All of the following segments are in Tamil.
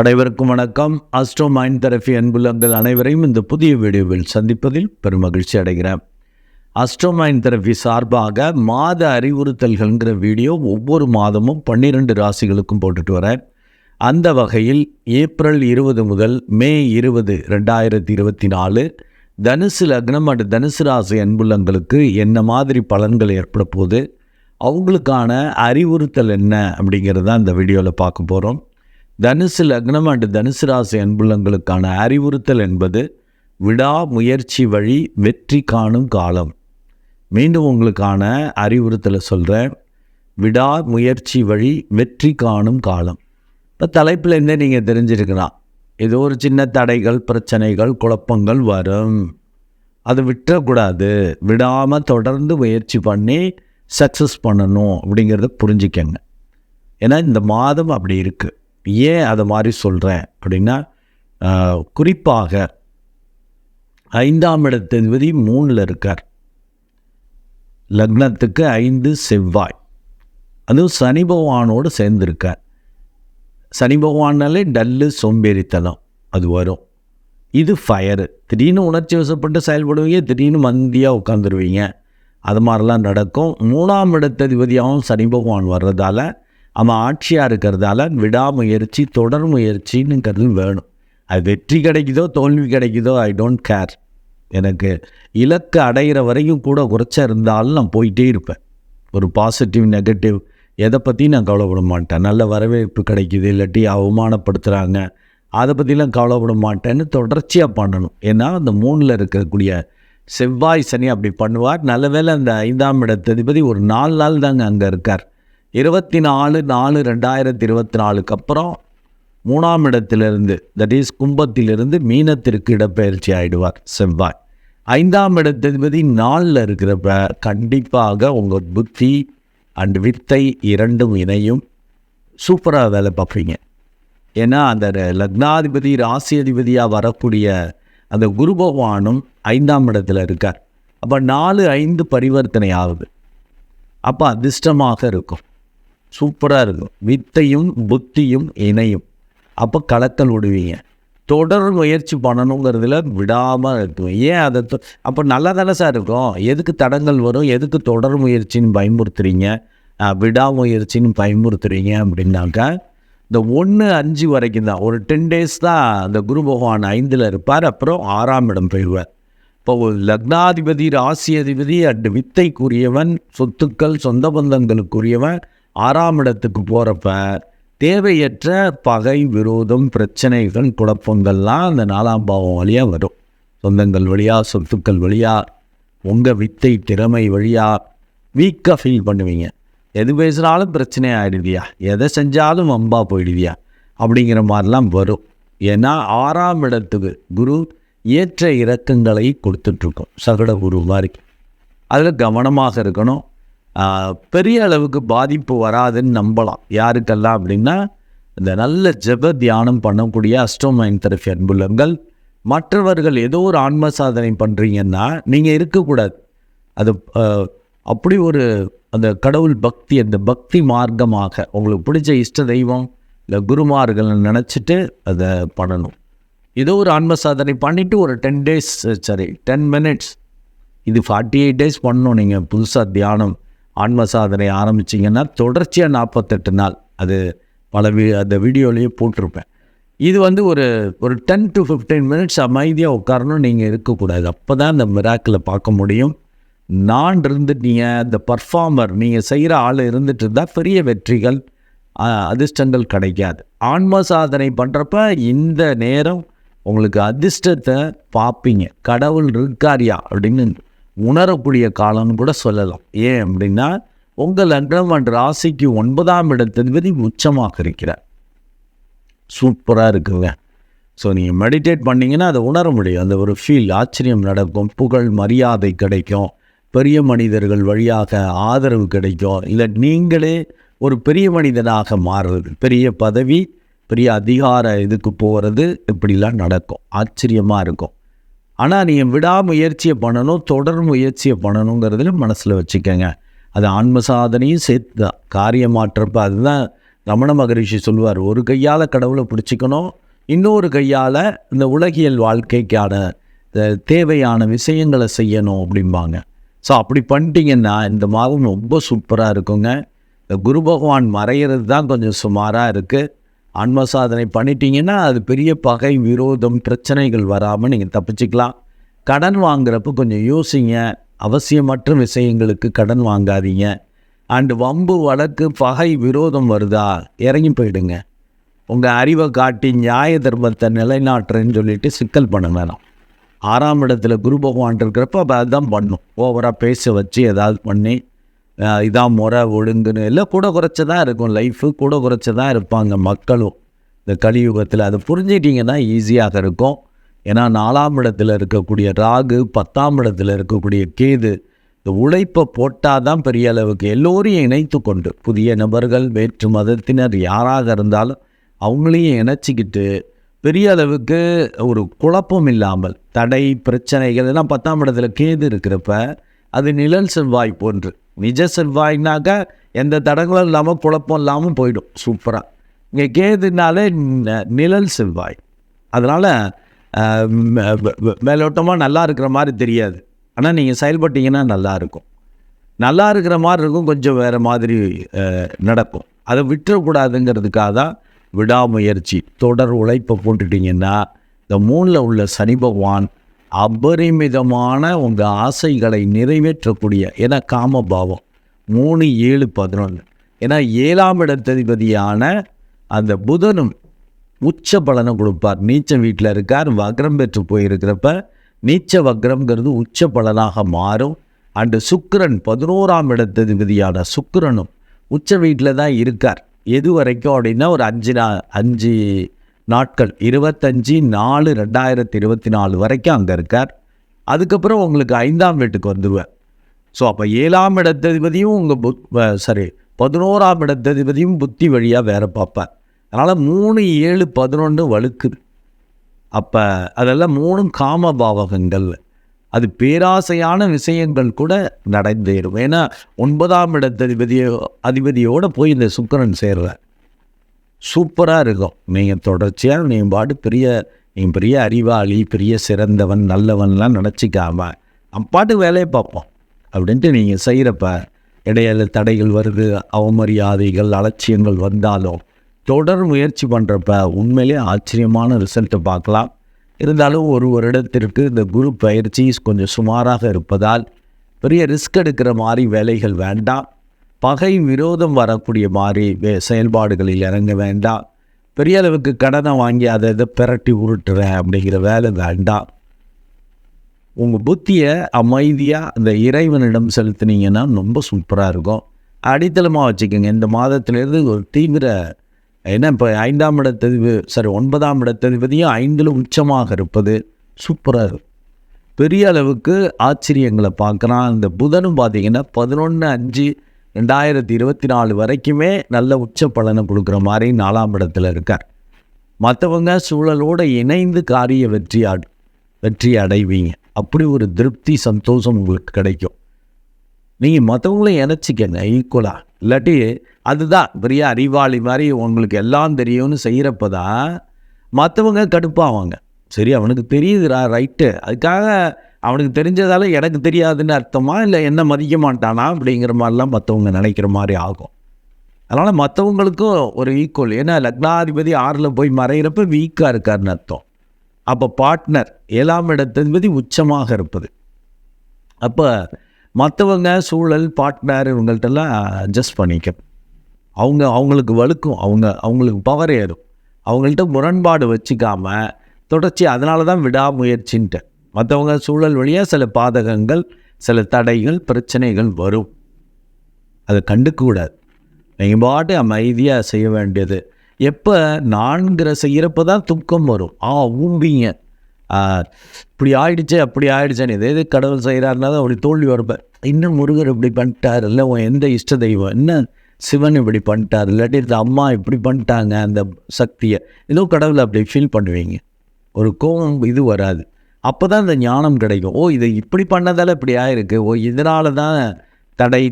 அனைவருக்கும் வணக்கம். அஸ்ட்ரோ மைண்ட் தெரபி அன்புலங்கள் அனைவரையும் இந்த புதிய வீடியோவில் சந்திப்பதில் பெருமகிழ்ச்சி அடைகிறேன். அஸ்ட்ரோ மைண்ட் தெரபி சார்பாக மாத அறிவுறுத்தல்கள்ங்கிற வீடியோ ஒவ்வொரு மாதமும் பன்னிரெண்டு ராசிகளுக்கும் போட்டுட்டு வரேன். அந்த வகையில் ஏப்ரல் இருபது முதல் மே இருபது ரெண்டாயிரத்தி இருபத்தி நாலு தனுசு லக்னம் அண்ட் தனுசு ராசி அன்புள்ளங்களுக்கு என்ன மாதிரி பலன்கள் ஏற்பட போகுது அவங்களுக்கான அறிவுறுத்தல் என்ன அப்படிங்கிறத இந்த வீடியோவில் பார்க்க போகிறோம் தனுசு லக்னம் அண்டு தனுசு ராசி அன்புள்ளங்களுக்கான அறிவுறுத்தல் என்பது விடாமுயற்சி வழி வெற்றி காணும் காலம். மீண்டும் உங்களுக்கான அறிவுறுத்தலை சொல்கிறேன் விடாமுயற்சி வழி வெற்றி காணும் காலம். இப்போ தலைப்பில் இருந்தே நீங்கள் தெரிஞ்சிருக்கலாம் ஏதோ ஒரு சின்ன தடைகள் பிரச்சனைகள் குழப்பங்கள் வரும். அதை விட்டுறக்கூடாது. விடாமல் தொடர்ந்து முயற்சி பண்ணி சக்ஸஸ் பண்ணணும் அப்படிங்கிறத புரிஞ்சுக்கங்க. ஏன்னா இந்த மாதம் அப்படி இருக்குது ஏன் அதை மாதிரி சொல்கிறேன் அப்படின்னா குறிப்பாக ஐந்தாம் இடத்ததிபதி மூணில் இருக்கார். லக்னத்துக்கு ஐந்து செவ்வாய். அதுவும் சனி பகவானோடு சேர்ந்துருக்கார். சனி பகவானாலே டல்லு சோம்பேறித்தனம் அது வரும். இது ஃபயரு திடீர்னு உணர்ச்சி வசப்பட்டு செயல்படுவீங்க திடீர்னு மந்தியாக உட்காந்துருவீங்க அது மாதிரிலாம் நடக்கும். மூணாம் இடத்ததிபதியாகவும் சனி பகவான் வர்றதால அவன் ஆட்சியாக இருக்கிறதால விடாமுயற்சி தொடர் முயற்சின்னுங்கிறது வேணும். அது வெற்றி கிடைக்குதோ தோல்வி கிடைக்குதோ ஐ டோன்ட் கேர் எனக்கு இலக்கு அடையிற வரைக்கும் கூட குறைச்சா இருந்தாலும் நான் போயிட்டே இருப்பேன். ஒரு பாசிட்டிவ் நெகட்டிவ் எதை பற்றியும் நான் கவலைப்பட மாட்டேன். நல்ல வரவேற்பு கிடைக்குது இல்லாட்டி அவமானப்படுத்துகிறாங்க அதை பற்றிலாம் கவலைப்பட மாட்டேன்னு தொடர்ச்சியாக பண்ணணும். ஏன்னா அந்த மூணில் இருக்கக்கூடிய செவ்வாய் சனி அப்படி பண்ணுவார். நல்ல வேளை அந்த ஐந்தாம் இடத்ததிபதி ஒரு நாலு நாள் தாங்க அங்கே இருக்கார். இருபத்தி நாலு நாலு ரெண்டாயிரத்தி இருபத்தி நாலுக்கு அப்புறம் மூணாம் இடத்திலிருந்து தட் இஸ் கும்பத்திலிருந்து மீனத்திற்கு இடப்பெயர்ச்சி ஆயிடுவார் செவ்வாய். ஐந்தாம் இடத்ததிபதி நாளில் இருக்கிறப்ப கண்டிப்பாக உங்கள் புத்தி அண்ட் வித்தை இரண்டும் இணையும். சூப்பராக வேலை பார்ப்பீங்க. ஏன்னா அந்த லக்னாதிபதி ராசி அதிபதியாக வரக்கூடிய அந்த குரு பகவானும் ஐந்தாம் இடத்துல இருக்கார். அப்போ நாலு ஐந்து பரிவர்த்தனை ஆகுது. அப்போ அதிர்ஷ்டமாக இருக்கும். சூப்பராக இருக்கும். வித்தையும் புத்தியும் இணையும். அப்போ கலக்கல் விடுவீங்க. தொடர் முயற்சி பண்ணணுங்கிறதுல விடாமல் இருக்கும். ஏன் அதை அப்போ நல்லா தானே சார் இருக்கும். எதுக்கு தடங்கள் வரும்? எதுக்கு தொடர் முயற்சின்னு பயமுறுத்துறீங்க? விடாமுயற்சின்னு பயமுறுத்துறீங்க அப்படின்னாக்கா இந்த ஒன்று அஞ்சு வரைக்கும் தான். ஒரு டென் டேஸ் தான் அந்த குரு பகவான் ஐந்தில் இருப்பார். அப்புறம் ஆறாம் இடம் போயிடுவார் இப்போ லக்னாதிபதி ராசி அதிபதி அண்டு வித்தைக்குரியவன் சொத்துக்கள் சொந்த பந்தங்களுக்குரியவன் ஆறாம் இடத்துக்கு போகிறப்ப தேவையற்ற பகை விரோதம் பிரச்சனைகள் குழப்பங்கள்லாம் அந்த நாலாம் பாவம் வழியாக வரும். சொந்தங்கள் வழியாக சொத்துக்கள் வழியாக உங்கள் வித்தை திறமை வழியாக வீக்காக ஃபீல் பண்ணுவீங்க. எது பேசுனாலும் பிரச்சனை ஆகிடுவியா எதை செஞ்சாலும் வம்பாக போயிடுவியா? அப்படிங்கிற மாதிரிலாம் வரும். ஏன்னா ஆறாம் இடத்துக்கு குரு ஏற்ற இறக்கங்களை கொடுத்துட்ருக்கோம். சகட குரு மாதிரி. அதில் கவனமாக இருக்கணும். பெரிய அளவுக்கு பாதிப்பு வராதுன்னு நம்பலாம். யாருக்கெல்லாம் அப்படின்னா இந்த நல்ல ஜெப தியானம் பண்ணக்கூடிய அஸ்ட்ரோமைன் தெரபி அன்புள்ளங்கள் மற்றவர்கள் ஏதோ ஒரு ஆன்ம சாதனை பண்ணுறீங்கன்னா நீங்கள் இருக்கக்கூடாது. அது அப்படி ஒரு அந்த கடவுள் பக்தி அந்த பக்தி மார்க்கமாக உங்களுக்கு பிடிச்ச இஷ்ட தெய்வம் இல்லை குருமார்கள் நினச்சிட்டு அதை பண்ணணும். ஏதோ ஒரு ஆன்ம சாதனை பண்ணிவிட்டு ஒரு டென் டேஸ் சரி டென் மினிட்ஸ் இது ஃபார்ட்டி எயிட் டேஸ் பண்ணணும். நீங்கள் புதுசாக தியானம் ஆன்ம சாதனை ஆரம்பிச்சிங்கன்னா தொடர்ச்சியாக நாற்பத்தெட்டு நாள். அது பல வீ அந்த வீடியோலேயே போட்டிருப்பேன். இது வந்து ஒரு ஒரு டென் டு ஃபிஃப்டீன் மினிட்ஸ் அமைதியாக உட்காரணும் நீங்கள் இருக்கக்கூடாது. அப்போ தான் அந்த மிராக்கில் பார்க்க முடியும். நான் இருந்து நீங்கள் அந்த பர்ஃபார்மர் நீங்கள் செய்கிற ஆள் இருந்துட்டு இருந்தால் பெரிய வெற்றிகள் அதிர்ஷ்டங்கள் கிடைக்காது. ஆன்ம சாதனை பண்ணுறப்ப இந்த நேரம் உங்களுக்கு அதிர்ஷ்டத்தை பார்ப்பீங்க. கடவுள் இருக்காரியா அப்படின்னு உணரக்கூடிய காலம்னு கூட சொல்லலாம். ஏன் அப்படின்னா உங்கள் லக்னம் அண்ட் ராசிக்கு ஒன்பதாம் இடத்ததிபதி உச்சமாக இருக்கிறார். சூப்பராக இருக்குங்க. ஸோ நீங்கள் மெடிடேட் பண்ணிங்கன்னா அதை உணர முடியும். அந்த ஒரு ஃபீல் ஆச்சரியம் நடக்கும். புகழ் மரியாதை கிடைக்கும். பெரிய மனிதர்கள் வழியாக ஆதரவு கிடைக்கும். இல்லை நீங்களே ஒரு பெரிய மனிதனாக மாறுறது. பெரிய பதவி பெரிய அதிகார இதுக்கு போகிறது இப்படிலாம் நடக்கும். ஆச்சரியமாக இருக்கும். ஆனால் நீங்கள் விடாமுயற்சியை பண்ணணும் தொடர் முயற்சியை பண்ணணுங்கிறதுல மனசில் வச்சுக்கோங்க. அது ஆன்ம சாதனையும் சேர்த்து தான். காரியம் மாற்றப்போ அதுதான் ரமண மகரிஷி சொல்லுவார். ஒரு கையால் கடவுளை பிடிச்சிக்கணும் இன்னொரு கையால் இந்த உலகியல் வாழ்க்கைக்கான தேவையான விஷயங்களை செய்யணும் அப்படிம்பாங்க. ஸோ அப்படி பண்ணிட்டீங்கன்னா இந்த மாதம் ரொம்ப சூப்பராக இருக்குங்க. இந்த குரு பகவான் மறையிறது தான் கொஞ்சம் சுமாராக இருக்குது ஆன்ம சாதனை பண்ணிட்டீங்கன்னா அது பெரிய பகை விரோதம் பிரச்சனைகள் வராமல் நீங்கள் தப்பிச்சுக்கலாம். கடன் வாங்குறப்ப கொஞ்சம் யோசிங்க. அவசியமற்ற விஷயங்களுக்கு கடன் வாங்காதீங்க. அண்டு வம்பு வழக்கு பகை விரோதம் வருதா? இறங்கி போயிடுங்க. உங்கள் அறிவை காட்டி நியாய தர்மத்தை நிலைநாட்டுறேன்னு சொல்லிட்டு சிக்கல் பண்ண வேணாம். ஆறாம் இடத்துல குரு பகவான் இருக்கிறப்ப அப்போ அதுதான் பண்ணும். ஓவராக பேச வச்சு ஏதாவது பண்ணி இதான் முறை ஒழுங்குன்னு. எல்லாம் கூட குறைச்சதான் இருக்கும். லைஃபு கூட குறைச்சதான் இருப்பாங்க மக்களும். இந்த கலியுகத்தில் அதை புரிஞ்சிட்டிங்கன்னா ஈஸியாக இருக்கும். ஏன்னா நாலாம் இடத்துல இருக்கக்கூடிய ராகு பத்தாம் இடத்துல இருக்கக்கூடிய கேது இந்த உழைப்பை போட்டால் தான் பெரிய அளவுக்கு எல்லோரையும் இணைத்து கொண்டு புதிய நபர்கள் வேற்று மதத்தினர் யாராக இருந்தாலும் அவங்களையும் இணைச்சிக்கிட்டு பெரிய அளவுக்கு ஒரு குழப்பம் இல்லாமல் தடை பிரச்சனைகள் எல்லாம் பத்தாம் இடத்துல கேது இருக்கிறப்ப அது நிழல் செவ்வாய் போன்று நிஜ செவ்வாய்னாக்கா எந்த தடங்களும் இல்லாமல் குழப்பம் இல்லாமல் போயிடும். சூப்பராக இங்கே கேதுனாலே ந- நிழல் செவ்வாய் அதனால் மேலோட்டமாக நல்லா இருக்கிற மாதிரி தெரியாது. ஆனால் நீங்கள் செயல்பட்டீங்கன்னா நல்லா இருக்கும். நல்லா இருக்கிற மாதிரி இருக்கும் கொஞ்சம் வேறு மாதிரி நடக்கும். அதை விட்டுறக்கூடாதுங்கிறதுக்காக தான் விடாமுயற்சி தொடர் உழைப்பை போட்டுட்டிங்கன்னா இந்த மூணில் உள்ள சனி பகவான் அபரிமிதமான உங்கள் ஆசைகளை நிறைவேற்றக்கூடிய ஏன்னா காமபாவம் மூணு ஏழு பதினொன்று ஏன்னா ஏழாம் இடத்ததிபதியான அந்த புதனும் உச்ச பலனை கொடுப்பார். நீச்ச வீட்டில் இருக்கார் வக்ரம் பெற்று போயிருக்கிறப்ப நீச்ச வக்ரம்ங்கிறது உச்ச பலனாக மாறும். அண்டு சுக்கரன் பதினோராம் இடத்ததிபதியான சுக்கரனும் உச்ச வீட்டில் தான் இருக்கார். எது வரைக்கும் அப்படின்னா ஒரு அஞ்சு நா அஞ்சு நாட்கள் இருபத்தஞ்சி நாலு ரெண்டாயிரத்தி இருபத்தி நாலு வரைக்கும் அங்கே இருக்கார். அதுக்கப்புறம் உங்களுக்கு ஐந்தாம் வீட்டுக்கு வந்துடுவார் ஸோ அப்போ ஏழாம் இடத்ததிபதியும் உங்கள் புத் சாரி பதினோராம் இடத்ததிபதியும் புத்தி வழியாக வேற பார்ப்பார். அதனால் மூணு ஏழு பதினொன்று வழுக்குது அப்போ அதெல்லாம் மூணும் காம பாவகங்கள். அது பேராசையான விஷயங்கள் கூட நடந்தேறும். ஏன்னா ஒன்பதாம் இடத்ததிபதியோ அதிபதியோடு போய் இந்த சுக்கிரன் சேர்றார். சூப்பராக இருக்கும். நீங்கள் தொடர்ச்சியாக நீங்கள் பாட்டு பெரிய நீங்கள் பெரிய அறிவாளி பெரிய சிறந்தவன் நல்லவன்லாம் நினச்சிக்காம அப்பாட்டு வேலையை பார்ப்போம் அப்படின்ட்டு நீங்கள் செய்கிறப்ப இடையில தடைகள் வருது அவமரியாதைகள் அலட்சியங்கள் வந்தாலும் தொடர் முயற்சி பண்ணுறப்ப உண்மையிலே ஆச்சரியமான ரிசல்ட்டை பார்க்கலாம். இருந்தாலும் ஒரு வருடத்திற்கு இந்த குரு பயிற்சி கொஞ்சம் சுமாராக இருப்பதால் பெரிய ரிஸ்க் எடுக்கிற மாதிரி வேலைகள் வேண்டாம். பகை விரோதம் வரக்கூடிய மாதிரி வே செயல்பாடுகளில் இறங்க வேண்டாம். பெரிய அளவுக்கு கடனை வாங்கி அதை இதை பிரட்டி உருட்டுறேன் அப்படிங்கிற வேலை வேண்டாம். உங்கள் புத்தியை அமைதியாக அந்த இறைவனிடம் செலுத்துனீங்கன்னா ரொம்ப சூப்பராக இருக்கும். அடித்தளமாக வச்சுக்கோங்க. இந்த மாதத்திலேருந்து ஒரு தீவிர என்ன இப்போ ஐந்தாம் இடத்ததிவு சரி ஒன்பதாம் இடத்ததிபதியும் ஐந்தில் உச்சமாக இருப்பது சூப்பராக இருக்கும். பெரிய அளவுக்கு ஆச்சரியங்களை பார்க்குறான் இந்த புதனும் பார்த்தீங்கன்னா பதினொன்று அஞ்சு ரெண்டாயிரத்தி இருபத்தி நாலு வரைக்குமே நல்ல உச்ச பலனை கொடுக்குற மாதிரி நாலாம் இடத்துல இருக்கார். மற்றவங்க சூழலோடு இணைந்து காரிய வெற்றி அட் வெற்றி அடைவீங்க. அப்படி ஒரு திருப்தி சந்தோஷம் உங்களுக்கு கிடைக்கும். நீங்கள் மற்றவங்களையும் இணைச்சிக்கங்க ஈக்குவலாக இல்லாட்டி அதுதான் பெரிய அறிவாளி மாதிரி உங்களுக்கு எல்லாம் தெரியும்னு செய்கிறப்ப தான் மற்றவங்க கடுப்பாவாங்க. சரி அவனுக்கு தெரியுதுடா ரைட்டு அதுக்காக அவனுக்கு தெரிஞ்சதால எனக்கு தெரியாதுன்னு அர்த்தமா இல்லை என்ன மதிக்க மாட்டானா அப்படிங்கிற மாதிரிலாம் மற்றவங்க நினைக்கிற மாதிரி ஆகும். அதனால் மற்றவங்களுக்கும் ஒரு ஈக்குவல் ஏன்னா லக்னாதிபதி ஆறில் போய் மறைகிறப்ப வீக்காக இருக்காருன்னு அர்த்தம். அப்போ பார்ட்னர் ஏழாம் இடத்ததிபதி உச்சமாக இருப்பது. அப்போ மற்றவங்க சூழல் பார்ட்னர் இவங்கள்ட்டெல்லாம் அட்ஜஸ்ட் பண்ணிக்கணும் அவங்க அவங்களுக்கு வலுக்கும் அவங்க அவங்களுக்கு பவர் ஏறும். அவங்கள்ட்ட முரண்பாடு வச்சுக்காம தொடர்ச்சி அதனால தான் விடாமுயற்சின்ட்டு. மற்றவங்க சூழல் வழியாக சில பாதகங்கள் சில தடைகள் பிரச்சனைகள் வரும். அதை கண்டுக்கக்கூடாது நீங்கள் பாட்டு அமைதியாக செய்ய வேண்டியது. எப்போ நான்கிற செய்கிறப்ப தான் துக்கம் வரும். ஆ ஊம்பிங்க. ஆ, இப்படி ஆயிடுச்சு அப்படி ஆயிடுச்சேன்னு எது இது கடவுள் செய்கிறாருனா தான் அப்படி தோல்வி வரப்ப இன்னும் முருகர் இப்படி பண்ணிட்டார் இல்லை உன் எந்த இஷ்ட தெய்வம் என்ன சிவன் இப்படி பண்ணிட்டார் இல்லாட்டி இந்த அம்மா இப்படி பண்ணிட்டாங்க அந்த சக்தியை. ஏதோ கடவுளை அப்படி ஃபீல் பண்ணுவீங்க. ஒரு கோபம் இது வராது. அப்போ தான் இந்த ஞானம் கிடைக்கும். ஓ இதை இப்படி பண்ணதால் இப்படி ஆயிருக்கு. ஓ இதனால தான் தடை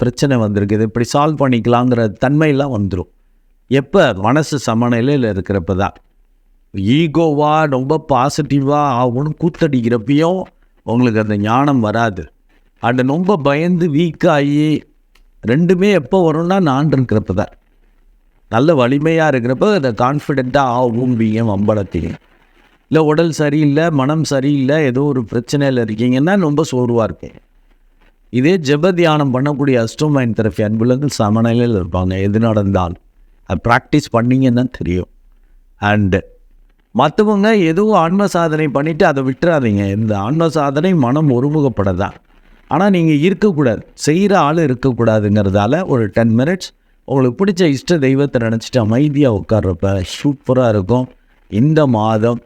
பிரச்சனை வந்திருக்கு இது இப்படி சால்வ் பண்ணிக்கலாங்கிற தன்மையெல்லாம் வந்துடும் எப்போ? மனசு சமநிலையில் இருக்கிறப்ப தான் ஈகோவாக ரொம்ப பாசிட்டிவாக ஆகும்னு கூத்தடிக்கிறப்பையும் உங்களுக்கு அந்த ஞானம் வராது. அண்ட் ரொம்ப பயந்து வீக்காகி ரெண்டுமே எப்போ வரும்னா நான் இருக்கிறப்ப தான் நல்ல வலிமையாக இருக்கிறப்ப அந்த கான்ஃபிடெண்ட்டாக ஆகும் பீங்க அம்பலத்தையும் இல்லை உடல் சரியில்லை மனம் சரியில்லை ஏதோ ஒரு பிரச்சனையில் இருக்கீங்கன்னா ரொம்ப சோர்வாக இருக்கீங்க இதே ஜெப தியானம் பண்ணக்கூடிய அஸ்டோமைன் தெரப்பி அன்புலங்கள் சமநிலையில் இருப்பாங்க. எது நடந்தாலும். அது ப்ராக்டிஸ் பண்ணீங்கன்னா தெரியும். அண்டு மற்றவங்க எதுவும் ஆன்ம சாதனை பண்ணிவிட்டு அதை விட்டுறாதீங்க. இந்த ஆன்ம சாதனை மனம் ஒருமுகப்படதான். ஆனால் நீங்கள் இருக்கக்கூடாது. செய்கிற ஆள் இருக்கக்கூடாதுங்கிறதால ஒரு டென் மினிட்ஸ் உங்களுக்கு பிடிச்ச இஷ்ட தெய்வத்தை நினச்சிட்டு அமைதியாக உட்கார்றப்ப சூப்பராக இருக்கும். இந்த மாதம்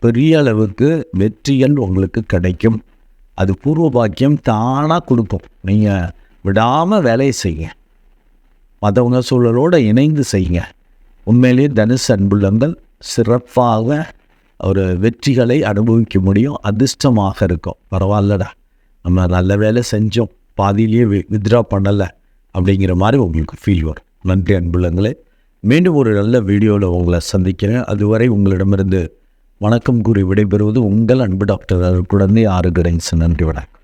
பெரிய அளவுக்கு வெற்றிகள் உங்களுக்கு கிடைக்கும். அது பூர்வ பாக்கியம் தானாக கொடுக்கும். நீங்கள் விடாமல் வேலையை செய்யுங்க. மற்றவங்க சூழலோடு இணைந்து செய்யுங்க. உண்மையிலேயே தனுஷ் அன்புள்ளங்கள் சிறப்பாக ஒரு வெற்றிகளை அனுபவிக்க முடியும். அதிர்ஷ்டமாக இருக்கும். பரவாயில்லடா. நம்ம நல்ல வேலை செஞ்சோம். பாதியிலேயே வித்ட்ரா பண்ணலை அப்படிங்கிற மாதிரி உங்களுக்கு ஃபீல் வரும். நன்றி அன்புள்ளங்களே. மீண்டும் ஒரு நல்ல வீடியோவில் உங்களை சந்திக்கிறேன். அதுவரை உங்களிடமிருந்து வணக்கம் கூறி விடைபெறுவது உங்கள் அன்பு டாக்டர் குழந்தை ஆறு கடைன்ஸ் நன்றி வணக்கம்.